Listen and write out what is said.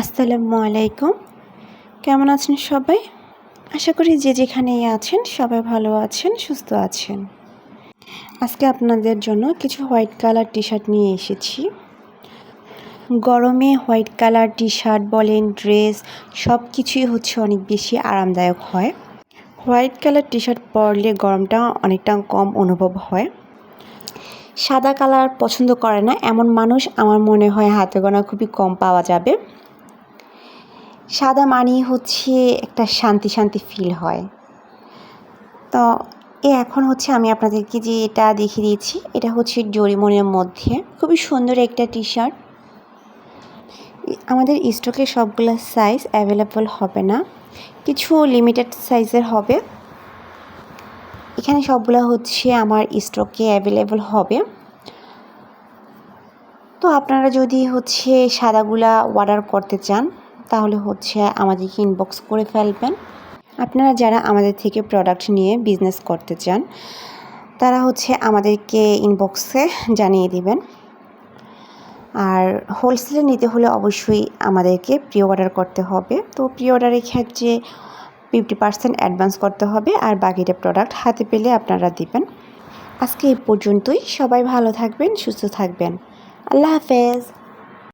আসসালামু আলাইকুম। কেমন আছেন সবাই? আশা করি যে যেখানেই আছেন সবাই ভালো আছেন, সুস্থ আছেন। আজকে আপনাদের জন্য কিছু হোয়াইট কালার টি শার্ট নিয়ে এসেছি। গরমে হোয়াইট কালার টি শার্ট বলেন, ড্রেস সব কিছুই হচ্ছে অনেক বেশি আরামদায়ক হয়। হোয়াইট কালার টি শার্ট পরলে গরমটা অনেকটা কম অনুভব হয়। সাদা কালার পছন্দ করে না, এমন মানুষ আমার মনে হয় হাতে গোনা খুবই কম পাওয়া যাবে। সাদা মানেই হচ্ছে একটা শান্তি শান্তি ফিল হয়। তো এ এখন হচ্ছে আমি আপনাদেরকে যে এটা দেখিয়ে দিয়েছি, এটা হচ্ছে জরিমনের মধ্যে। খুবই সুন্দর একটা টি শার্ট আমাদের স্টকে সবগুলো সাইজ অ্যাভেলেবল হবে না। কিছু লিমিটেড সাইজের হবে। এখানে সবগুলো হচ্ছে আমার স্টকে অ্যাভেলেবল হবে। তো আপনারা যদি হচ্ছে সাদাগুলা অর্ডার করতে চান তাহলে হচ্ছে আমাদেরকে ইনবক্স করে ফেলবেন। আপনারা যারা আমাদের থেকে প্রোডাক্ট নিয়ে বিজনেস করতে চান, তারা হচ্ছে আমাদেরকে ইনবক্সে জানিয়ে দিবেন। আর হোলসেলে নিতে হলে অবশ্যই আমাদেরকে প্রি অর্ডার করতে হবে। তো প্রি অর্ডারের ক্ষেত্রে ফিফটি পার্সেন্ট অ্যাডভান্স করতে হবে আর বাকিটা প্রোডাক্ট হাতে পেলে আপনারা দিবেন। আজকে এই পর্যন্তই। সবাই ভালো থাকবেন, সুস্থ থাকবেন। আল্লাহ হাফেজ।